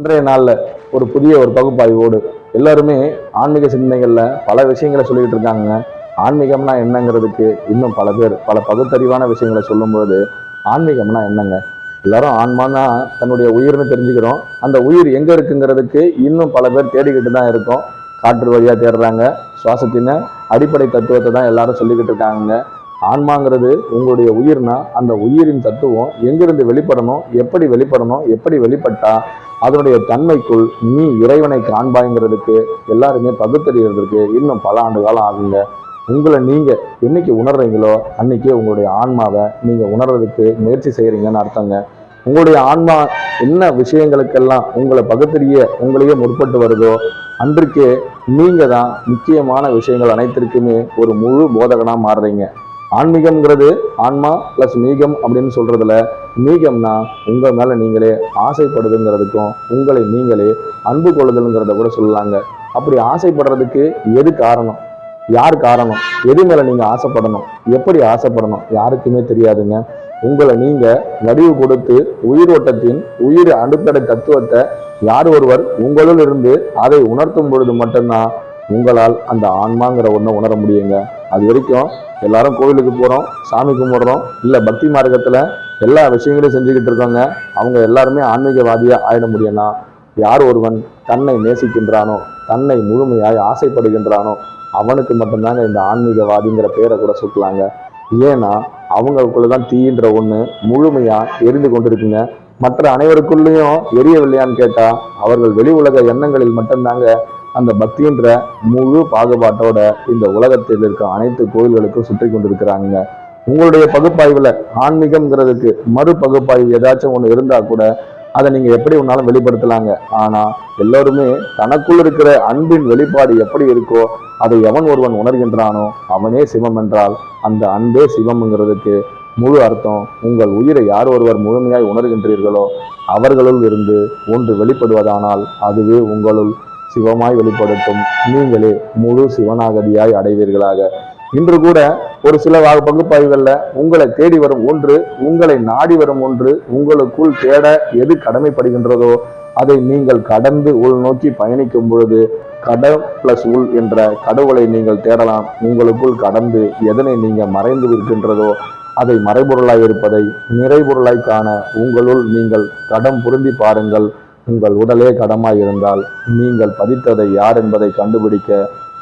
இன்றைய நாளில் ஒரு புதிய ஒரு பகுப்பாய்வோடு எல்லாருமே ஆன்மீக சிந்தனைகளில் பல விஷயங்களை சொல்லிக்கிட்டு இருக்காங்க. ஆன்மீகம்னா என்னங்கிறதுக்கு இன்னும் பல பேர் பல பகுத்தறிவான விஷயங்களை சொல்லும்போது ஆன்மீகம்னா என்னங்க? எல்லாரும் ஆன்மானா தன்னுடைய உயிர்னு தெரிஞ்சுக்கிறோம். அந்த உயிர் எங்கே இருக்குங்கிறதுக்கு இன்னும் பல பேர் தேடிக்கிட்டு தான் இருக்கோம். காற்று வழியாக தேடுறாங்க. சுவாசத்தின அடிப்படை தத்துவத்தை தான் எல்லாரும் சொல்லிக்கிட்டு இருக்காங்க ஆன்மாங்கிறது உங்களுடைய உயிர்னா அந்த உயிரின் தத்துவம் எங்கிருந்து வெளிப்படணும் எப்படி வெளிப்படணும் எப்படி வெளிப்பட்டா அதனுடைய தன்மைக்குள் நீ இறைவனை காண்பாய்ங்கிறதுக்கு எல்லாருமே பகுத்தறிகிறதுக்கு இன்னும் பல ஆண்டு காலம் ஆகுங்க. உங்களை நீங்கள் என்னைக்கு உணர்றீங்களோ அன்னைக்கே உங்களுடைய ஆன்மாவை நீங்கள் உணர்றதுக்கு முயற்சி செய்கிறீங்கன்னு அர்த்தங்க. உங்களுடைய ஆன்மா என்ன விஷயங்களுக்கெல்லாம் உங்களை பகுத்தறிய உங்களையே முற்பட்டு வருதோ அன்றைக்கே நீங்கள் தான் முக்கியமான விஷயங்கள் அனைத்திற்குமே ஒரு முழு போதகனாக மாறுறீங்க. ஆன்மீகம்ங்கிறது ஆன்மா ப்ளஸ் மீகம் அப்படின்னு சொல்றதுல மீகம்னா உங்கள் மேலே நீங்களே ஆசைப்படுதுங்கிறதுக்கும் உங்களை நீங்களே அன்பு கொள்ளுதலுங்கிறத கூட சொல்லலாங்க. அப்படி ஆசைப்படுறதுக்கு எது காரணம்? யார் காரணம்? எது மேலே நீங்கள் ஆசைப்படணும்? எப்படி ஆசைப்படணும்? யாருக்குமே தெரியாதுங்க. உங்களை நீங்கள் வடிவு கொடுத்து உயிரோட்டத்தின் உயிர் அடிப்படை தத்துவத்தை யார் ஒருவர் உங்களுள் இருந்து அதை உணர்த்தும் பொழுது மட்டும்தான் உங்களால் அந்த ஆன்மாங்கிற ஒன்றை உணர முடியுங்க. அது வரைக்கும் எல்லாரும் கோவிலுக்கு போகிறோம் சாமி கும்பிடுறோம். இல்லை பக்தி மார்க்கத்தில் எல்லா விஷயங்களையும் செஞ்சுக்கிட்டு இருக்கோங்க. அவங்க எல்லாருமே ஆன்மீகவாதியாக ஆயிட முடியும்னா யார் ஒருவன் தன்னை நேசிக்கின்றானோ தன்னை முழுமையாய் ஆசைப்படுகின்றானோ அவனுக்கு மட்டும்தாங்க இந்த ஆன்மீகவாதிங்கிற பேரை கூட சுட்டலாங்க ஏன்னா அவங்களுக்குள்ள தான் தீன்ற ஒன்று முழுமையாக எரிந்து கொண்டிருக்குங்க. மற்ற அனைவருக்குள்ளேயும் எரியவில்லையான்னு கேட்டால் அவர்கள் வெளி உலக எண்ணங்களில் மட்டும்தாங்க அந்த பக்தின்ற முழு பாகுபாட்டோட இந்த உலகத்தில் இருக்க அனைத்து கோயில்களுக்கும் சுற்றி கொண்டிருக்கிறாங்க. உங்களுடைய பகுப்பாய்வில் ஆன்மீகம்ங்கிறதுக்கு மறு பகுப்பாய்வு ஏதாச்சும் ஒன்று இருந்தால் கூட அதை நீங்கள் எப்படி ஒன்றாலும் வெளிப்படுத்தலாங்க. ஆனால் எல்லோருமே தனக்குள் இருக்கிற அன்பின் வெளிப்பாடு எப்படி இருக்கோ அதை எவன் ஒருவன் உணர்கின்றானோ அவனே சிவம் என்றால் அந்த அன்பே சிவம்ங்கிறதுக்கு முழு அர்த்தம் உங்கள் உயிரை யார் ஒருவர் முழுமையாய் உணர்கின்றீர்களோ அவர்களுள் இருந்து ஒன்று வெளிப்படுவதானால் அதுவே உங்களுள் சிவமாய் வெளிப்படுத்தும் நீங்களே முழு சிவனாகதியாய் அடைவீர்களாக. இன்று கூட ஒரு சில பகுப்பாய்வுகளில் உங்களை தேடி வரும் ஒன்று உங்களை நாடி வரும் ஒன்று உங்களுக்குள் தேட எது கடமைப்படுகின்றதோ அதை நீங்கள் கடந்து உள் நோக்கி பயணிக்கும் பொழுது கட பிளஸ் உள் என்ற கடவுளை நீங்கள் தேடலாம். உங்களுக்குள் கடந்து எதனை நீங்கள் மறைந்து இருக்கின்றதோ அதை மறைபொருளாய் இருப்பதை நிறைபொருளாய் காண உங்களுள் நீங்கள் கடம் பொருந்தி பாருங்கள். உங்கள் உடலே கடமாய் இருந்தால் நீங்கள் பதித்ததை யார் என்பதை கண்டுபிடிக்க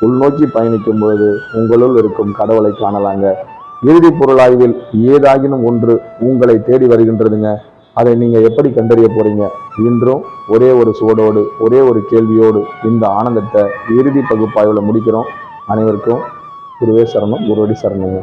உள்நோக்கி பயணிக்கும் பொழுது உங்களுள் இருக்கும் கடவுளை காணலாங்க. இறுதி பொருளாய்வில் ஏதாகினும் ஒன்று உங்களை தேடி வருகின்றதுங்க. அதை நீங்க எப்படி கண்டறிய போறீங்க? இன்றும் ஒரே ஒரு சுவடோடு ஒரே ஒரு கேள்வியோடு இந்த ஆனந்தத்தை இறுதி பகுப்பாய்வில் முடிக்கிறோம். அனைவருக்கும் குருவே சரணம் குருவடி சரணங்க.